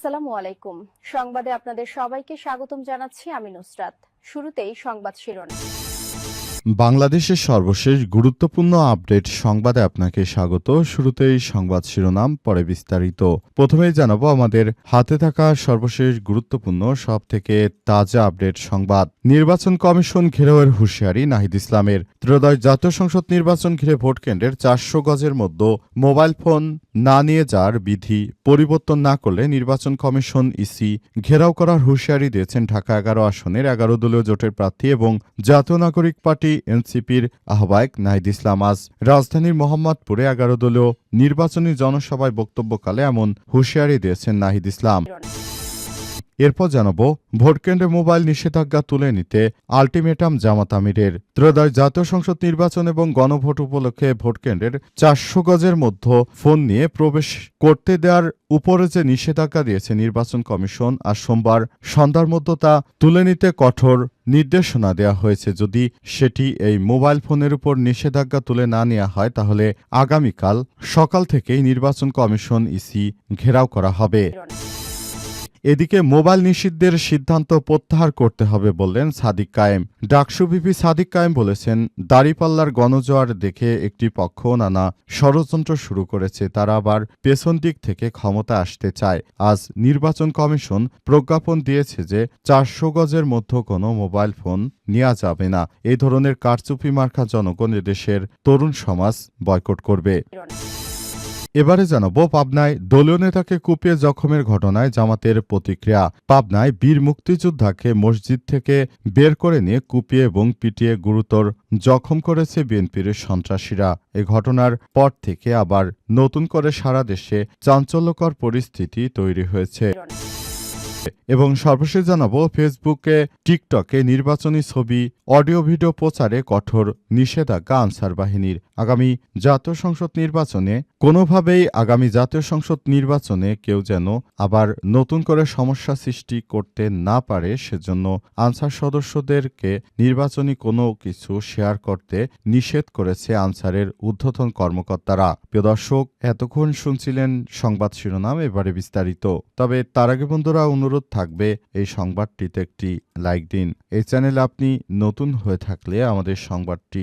আসসালামু আলাইকুম। সংবাদে আপনাদের সবাইকে স্বাগতম জানাচ্ছি আমি নুসরাত। শুরুতেই সংবাদ শিরোনাম। বাংলাদেশের সর্বশেষ গুরুত্বপূর্ণ আপডেট সংবাদে আপনাকে স্বাগত। শুরুতেই সংবাদ শিরোনাম, পরে বিস্তারিত। প্রথমেই জানাব আমাদের হাতে থাকা সর্বশেষ গুরুত্বপূর্ণ সব থেকে তাজা আপডেট সংবাদ। নির্বাচন কমিশন ঘেরাওয়ের হুঁশিয়ারি, নাহিদ ইসলামের। ত্রয়োদশ জাতীয় সংসদ নির্বাচন ঘিরে ভোট কেন্দ্রের চারশো গজের মধ্যে মোবাইল ফোন না নিয়ে যার বিধি পরিবর্তন না করলে নির্বাচন কমিশন ইসি ঘেরাও করার হুঁশিয়ারি দিয়েছেন ঢাকা এগারো আসনের এগারো দলীয় জোটের প্রার্থী এবং জাতীয় নাগরিক পার্টি এনসিপির আহ্বায়ক নাহিদ ইসলাম। আজ রাজধানীর মোহাম্মদপুরে এগারো দলীয় নির্বাচনী জনসভায় বক্তব্যকালে এমন হুঁশিয়ারি দিয়েছেন নাহিদ ইসলাম। এরপর জানাব, ভোটকেন্দ্রে মোবাইল নিষেধাজ্ঞা তুলে নিতে আলটিমেটাম জামাত আমিরের। ত্রয়োদশ জাতীয় সংসদ নির্বাচন এবং গণভোট উপলক্ষে ভোটকেন্দ্রের চারশো গজের মধ্যে ফোন নিয়ে প্রবেশ করতে দেওয়ার উপরে যে নিষেধাজ্ঞা দিয়েছে নির্বাচন কমিশন, আর সোমবার সন্ধ্যার মধ্যে তা তুলে নিতে কঠোর নির্দেশনা দেওয়া হয়েছে। যদি সেটি এই মোবাইল ফোনের উপর নিষেধাজ্ঞা তুলে না নেওয়া হয়, তাহলে আগামীকাল সকাল থেকেই নির্বাচন কমিশন ইসি ঘেরাও করা হবে। এদিকে মোবাইল নিষিদ্ধের সিদ্ধান্ত প্রত্যাহার করতে হবে বললেন সাদিক কায়েম। ডাকসু ভিপি সাদিক কায়েম বলেছেন, দাড়িপাল্লার গণজোয়ার দেখে একটি পক্ষ নানা ষড়যন্ত্র শুরু করেছে, তারা আবার পেছন দিক থেকে ক্ষমতা আসতে চায়। আজ নির্বাচন কমিশন প্রজ্ঞাপন দিয়েছে যে চারশো গজের মধ্যে কোনো মোবাইল ফোন নেওয়া যাবে না। এই ধরনের কারচুপি মার্কা জনগণ এদেশের তরুণ সমাজ বয়কট করবে। এবারে জানাব পাবনায় দলীয় নেতাকে কুপিয়ে জখমের ঘটনায় জামাতের প্রতিক্রিয়া। পাবনায় বীর মুক্তিযোদ্ধাকে মসজিদ থেকে বের করে নিয়ে কুপিয়ে এবং পিটিয়ে গুরুতর জখম করেছে বিএনপির সন্ত্রাসীরা। এ ঘটনার পর থেকে আবার নতুন করে সারা দেশে চাঞ্চল্যকর পরিস্থিতি তৈরি হয়েছে। এবং সর্বশেষ জানাব ফেসবুকে টিকটকে নির্বাচনী ছবি, অডিও ভিডিও প্রচারে কঠোর নিষেধাজ্ঞা আনসার বাহিনীর। আগামী জাতীয় সংসদ নির্বাচনে কোনোভাবেই আগামী জাতীয় সংসদ নির্বাচনে কেউ যেন আবার নতুন করে সমস্যা সৃষ্টি করতে না পারে, সেজন্য আনসার সদস্যদেরকে নির্বাচনী কোনো কিছু শেয়ার করতে নিষেধ করেছে আনসারের ঊর্ধ্বতন কর্মকর্তারা। প্রিয় দর্শক, এতক্ষণ শুনছিলেন সংবাদ শিরোনাম, এবারে বিস্তারিত। তবে তার আগে বন্ধুরা, অনুরোধ থাকবে এই সংবাদটিতে একটি লাইক দিন। এই চ্যানেল আপনি নতুন হয়ে থাকলে আমাদের সংবাদটি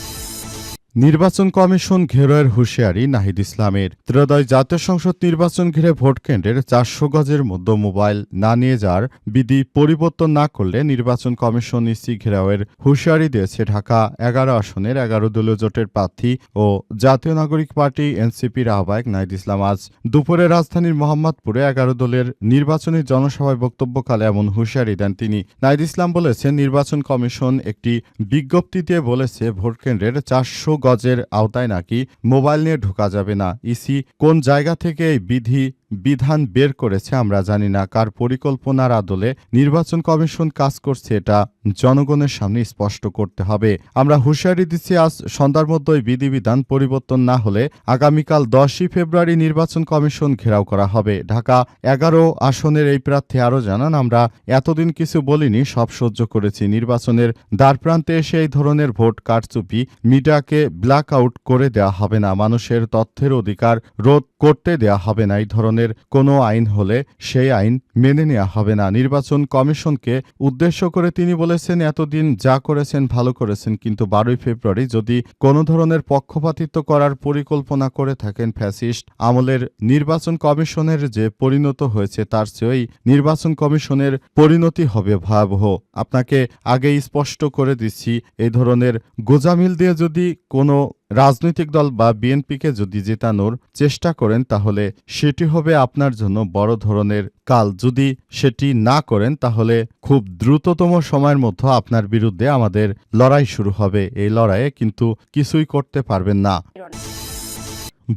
নির্বাচন কমিশন ঘেরোয়ের হুঁশিয়ারি নাহিদ ইসলামের। ত্রয়োদশ জাতীয় সংসদ নির্বাচন ঘিরে ভোট কেন্দ্রের চারশো গজের মধ্যে মোবাইল না নিয়ে যাওয়ার বিধি পরিবর্তন না করলে নির্বাচন কমিশন ইসি ঘেরাওয়ের হুঁশিয়ারি দিয়েছে ঢাকা এগারো আসনের এগারো দলীয় জোটের প্রার্থী ও জাতীয় নাগরিক পার্টি এনসিপির আহ্বায়ক নাহিদ ইসলাম আজ দুপুরে রাজধানীর মোহাম্মদপুরে এগারো দলের নির্বাচনী জনসভায় বক্তব্যকালে এমন হুঁশিয়ারি দেন তিনি। নাহিদ ইসলাম বলেছেন, নির্বাচন কমিশন একটি বিজ্ঞপ্তি দিয়ে বলেছে, ভোট কেন্দ্রের চারশো গজের আওতায় নাকি মোবাইল নিয়ে ঢোকা যাবে না। ইসি কোন জায়গা থেকে এই বিধি বিধান বের করেছে, আমরা জানি না কার পরিকল্পনার আদলে নির্বাচন কমিশন কাজ করছে, এটা জনগণের সামনে স্পষ্ট করতে হবে। আমরা হুঁশিয়ারি দিচ্ছি, আজ সন্ধ্যার মধ্যে বিধিবিধান পরিবর্তন না হলে আগামীকাল দশই ফেব্রুয়ারি নির্বাচন কমিশন ঘেরাও করা হবে। ঢাকা এগারো আসনের এই প্রার্থী আরও জানান, আমরা এতদিন কিছু বলিনি, সব সহ্য করেছি। নির্বাচনের দ্বারপ্রান্তে এসে এই ধরনের ভোট কারচুপি মিডিয়াকে ব্ল্যাক আউট করে দেওয়া হবে না। মানুষের তথ্যের অধিকার রোধ করতে দেওয়া হবে না। এই ধরনের কোনো আইন হলে সেই আইন মেনে নেওয়া হবে না। নির্বাচন কমিশনকে উদ্দেশ্য করে তিনি বলেছেন, এতদিন যা করেছেন ভালো করেছেন, কিন্তু বারোই ফেব্রুয়ারি যদি কোনো ধরনের পক্ষপাতিত্ব করার পরিকল্পনা করে থাকেন ফ্যাসিস্ট, আমলের নির্বাচন কমিশনের যে পরিণত হয়েছে তার চেয়েই নির্বাচন কমিশনের পরিণতি হবে ভয়াবহ। আপনাকে আগেই স্পষ্ট করে দিচ্ছি এই ধরনের গোজামিল দিয়ে যদি কোনো রাজনৈতিক দল বা বিএনপিকে যদি জেতানোর চেষ্টা করেন, তাহলে সেটি হবে আপনার জন্য বড় ধরনের কাল। যদি সেটি না করেন, তাহলে খুব দ্রুততম সময়ের মধ্যে আপনার বিরুদ্ধে আমাদের লড়াই শুরু হবে। এই লড়াইয়ে কিন্তু কিছুই করতে পারবেন না।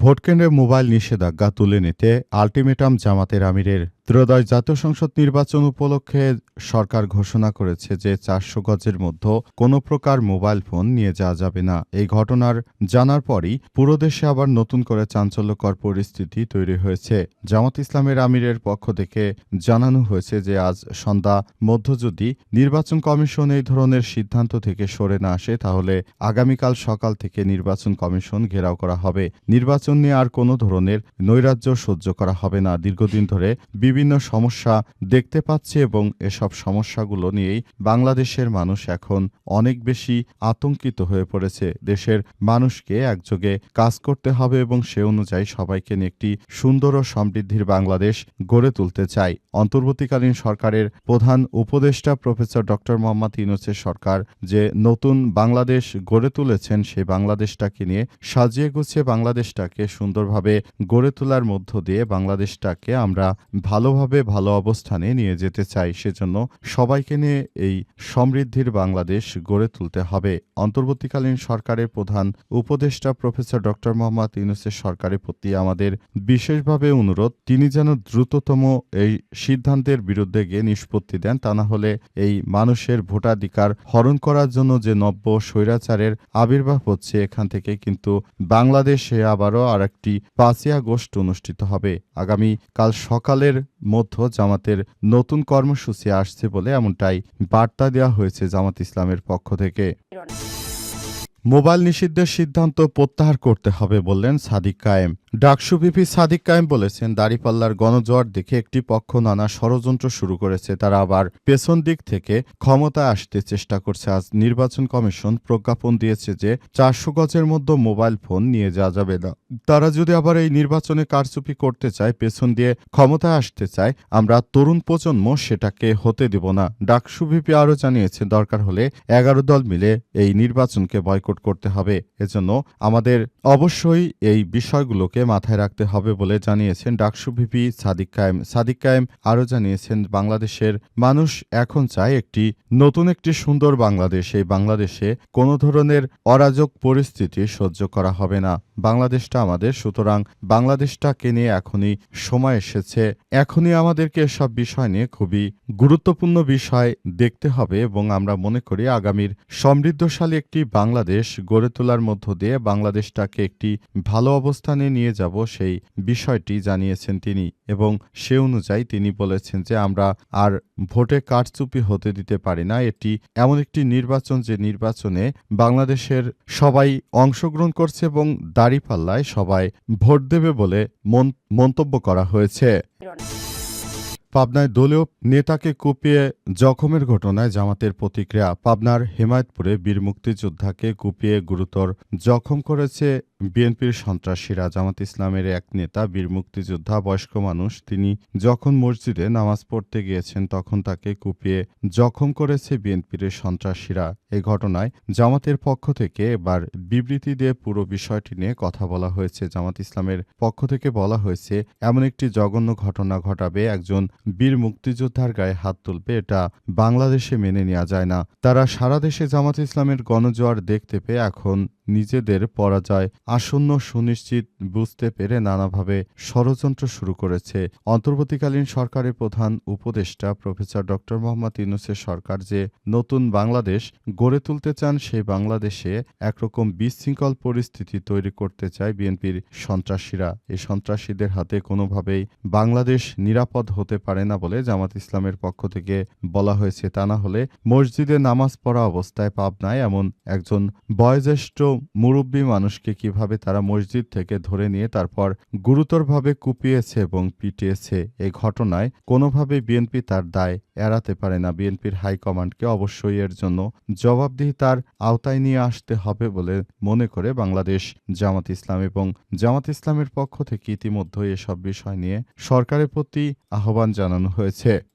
ভোটকেন্দ্রে মোবাইল নিষেধাজ্ঞা তুলে নিতে আলটিমেটাম জামাতের আমিরের ত্রয়োদশ জাতীয় সংসদ নির্বাচন উপলক্ষে সরকার ঘোষণা করেছে যে চারশো গজের মধ্যে কোনো প্রকার মোবাইল ফোন নিয়ে যাওয়া যাবে না। এই ঘটনার জানার পরই পুরো দেশে আবার নতুন করে চাঞ্চল্যকর পরিস্থিতি তৈরি হয়েছে। জামাত ইসলামের আমিরের পক্ষ থেকে জানানো হয়েছে যে আজ সন্ধ্যা মধ্য যদি নির্বাচন কমিশন এই ধরনের সিদ্ধান্ত থেকে সরে না আসে, তাহলে আগামীকাল সকাল থেকে নির্বাচন কমিশন ঘেরাও করা হবে। নির্বাচন নিয়ে আর কোনো ধরনের নৈরাজ্য সহ্য করা হবে না। দীর্ঘদিন ধরে বিভিন্ন সমস্যা দেখতে পাচ্ছে এবং এসব সমস্যাগুলো নিয়েই বাংলাদেশের মানুষ এখন অনেক বেশি আতঙ্কিত হয়ে পড়েছে। দেশের মানুষকে একযোগে কাজ করতে হবে এবং সে অনুযায়ী সবাইকে নিয়ে একটি সুন্দর ও সমৃদ্ধির বাংলাদেশ গড়ে তুলতে চাই। অন্তর্বর্তীকালীন সরকারের প্রধান উপদেষ্টা প্রফেসর ডক্টর মোহাম্মদ ইউনুসের সরকার যে নতুন বাংলাদেশ গড়ে তুলেছেন সেই বাংলাদেশটাকে নিয়ে সাজিয়ে গুছিয়ে বাংলাদেশটাকে সুন্দরভাবে গড়ে তোলার মধ্য দিয়ে বাংলাদেশটাকে আমরা ভালোভাবে ভালো অবস্থানে নিয়ে যেতে চাই, সেজন্য সবাইকে নিয়ে এই সমৃদ্ধির বাংলাদেশ গড়ে তুলতে হবে। অন্তর্বর্তীকালীন সরকারের প্রধান উপদেষ্টা প্রফেসর ডক্টর মোহাম্মদ ইউনুসের সরকারের প্রতি আমাদের বিশেষভাবে অনুরোধ, তিনি যেন দ্রুততম এই সিদ্ধান্তের বিরুদ্ধে গিয়ে নিষ্পত্তি দেন, তা না হলে এই মানুষের ভোটাধিকার হরণ করার জন্য যে নব্য স্বৈরাচারের আবির্ভাব হচ্ছে এখান থেকে, কিন্তু বাংলাদেশে আবারও আরেকটি পাঁচই আগস্ট অনুষ্ঠিত হবে। আগামী কাল সকালের মধ্য জামাতের নতুন কর্মসূচি আসছে বলে এমনটাই বার্তা দেওয়া হয়েছে জামাত ইসলামের পক্ষ থেকে। মোবাইল নিষিদ্ধের সিদ্ধান্ত প্রত্যাহার করতে হবে বললেন সাদিক কায়েম। ডাকসু ভিপি সাদিক কায়েম বলেছেন, দাড়িপাল্লার গণজোয়ার দেখে একটি পক্ষ নানা ষড়যন্ত্র শুরু করেছে, তারা আবার পেছন দিক থেকে ক্ষমতায় আসতে চেষ্টা করছে। আজ নির্বাচন কমিশন প্রজ্ঞাপন দিয়েছে যে চারশো গজের মধ্যে মোবাইল ফোন নিয়ে যাওয়া যাবে না। তারা যদি আবার এই নির্বাচনে কারচুপি করতে চায়, পেছন দিয়ে ক্ষমতায় আসতে চায়, আমরা তরুণ প্রজন্ম সেটাকে হতে দেব না। ডাকসু ভিপি আরও জানিয়েছে দরকার হলে এগারো দল মিলে এই নির্বাচনকে বয়কট করতে হবে। এজন্য আমাদের অবশ্যই এই বিষয়গুলোকে মাথায় রাখতে হবে বলে জানিয়েছেন ডাকসু ভিপি সাদিক কায়েম। সাদিক কায়েম আরও জানিয়েছেন, বাংলাদেশের মানুষ এখন চায় একটি নতুন, একটি সুন্দর বাংলাদেশ। এই বাংলাদেশে কোনো ধরনের অরাজক পরিস্থিতি সহ্য করা হবে না। বাংলাদেশটা আমাদের, সুতরাং বাংলাদেশটাকে নিয়ে এখনই সময় এসেছে। এখনই আমাদেরকে এসব বিষয় নিয়ে খুবই গুরুত্বপূর্ণ বিষয় দেখতে হবে এবং আমরা মনে করি আগামীর সমৃদ্ধশালী একটি বাংলাদেশ গড়ে তোলার মধ্য দিয়ে বাংলাদেশটাকে একটি ভালো অবস্থানে নিয়ে যাব সেই বিষয়টি জানিয়েছেন তিনি এবং সে অনুযায়ী তিনি বলেছেন যে আমরা আর ভোটে কারচুপি হতে দিতে পারি না। এটি এমন একটি নির্বাচন যে নির্বাচনে বাংলাদেশের সবাই অংশগ্রহণ করছে এবং দাঁড়িপাল্লায় সবাই ভোট দেবে বলে মন- মন্তব্য করা হয়েছে। পাবনায় দলীয় নেতাকে কুপিয়ে জখমের ঘটনায় জামাতের প্রতিক্রিয়া। পাবনার হেমায়তপুরে বীর মুক্তিযোদ্ধাকে কুপিয়ে গুরুতর জখম করেছে বিএনপির সন্ত্রাসীরা জামাত ইসলামের এক নেতা, বীর মুক্তিযোদ্ধা, বয়স্ক মানুষ, তিনি যখন মসজিদে নামাজ পড়তে গিয়েছেন, তখন তাকে কুপিয়ে জখম করেছে বিএনপির সন্ত্রাসীরা। এ ঘটনায় জামাতের পক্ষ থেকে এবার বিবৃতি দিয়ে পুরো বিষয়টি নিয়ে কথা বলা হয়েছে। জামাত ইসলামের পক্ষ থেকে বলা হয়েছে, এমন একটি জঘন্য ঘটনা ঘটাবে, একজন বীর মুক্তিযোদ্ধার গায়ে হাত তুলবে, এটা বাংলাদেশে মেনে নেওয়া যায় না। তারা সারা দেশে জামাত ইসলামের গণজোয়ার দেখতে পেয়ে এখন নিজেদের পরাজয়। আসন্ন সুনিশ্চিত বুঝতে পেরে নানাভাবে ষড়যন্ত্র শুরু করেছে। অন্তর্বর্তীকালীন সরকারের প্রধান উপদেষ্টা প্রফেসর ডক্টর মোহাম্মদ ইউনুসের সরকার যে নতুন বাংলাদেশ গড়ে তুলতে চান, সেই বাংলাদেশে একরকম বিশৃঙ্খল পরিস্থিতি তৈরি করতে চায় বিএনপির সন্ত্রাসীরা। এই সন্ত্রাসীদের হাতে কোনোভাবেই বাংলাদেশ নিরাপদ হতে পারে না বলে জামাত ইসলামের পক্ষ থেকে বলা হয়েছে। তা না হলে মসজিদে নামাজ পড়া অবস্থায় পাবনায় এমন একজন বয়োজ্যেষ্ঠ মুরব্বী মানুষকে কীভাবে তারা মসজিদ থেকে ধরে নিয়ে তারপর গুরুতরভাবে কুপিয়েছে এবং পিটিয়েছে এ ঘটনায় কোনোভাবে বিএনপি তার দায় এড়াতে পারে না। বিএনপির হাইকমান্ডকে অবশ্যই এর জন্য জবাবদিহিতার আওতায় নিয়ে আসতে হবে বলে মনে করে বাংলাদেশ জামাত ইসলাম এবং জামাত ইসলামের পক্ষ থেকে ইতিমধ্যে এসব বিষয় নিয়ে সরকারের প্রতি আহ্বান জানানো হয়েছে।